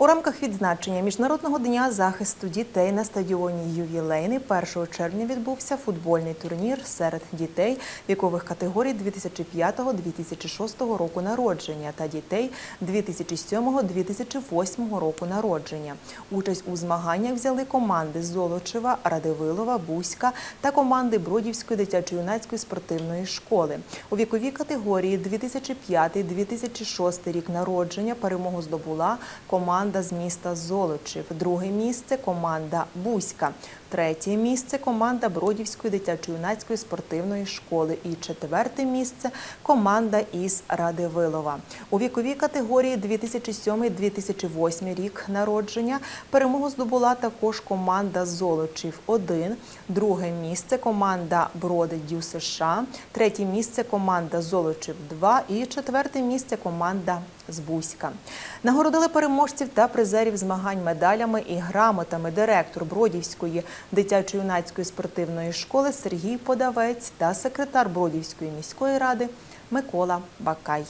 У рамках відзначення Міжнародного дня захисту дітей на стадіоні Ювілейний 1 червня відбувся футбольний турнір серед дітей вікових категорій 2005-2006 року народження та дітей 2007-2008 року народження. Участь у змаганнях взяли команди Золочева, Радивилова, Бузька та команди Бродівської дитячо-юнацької спортивної школи. У віковій категорії 2005-2006 рік народження перемогу здобула команда з міста Золочів. Друге місце команда Бузька. Третє місце команда Бродівської дитячо-юнацької спортивної школи. І четверте місце команда із Радивилова. У віковій категорії 2007-2008 рік народження перемогу здобула також команда Золочів 1. Друге місце команда Броди Дю США. Третє місце команда Золочів 2 і четверте місце команда з Бузька. Нагородили переможців та призерів змагань медалями і грамотами директор Бродівської дитячо-юнацької спортивної школи Сергій Подавець та секретар Бродівської міської ради Микола Бакай.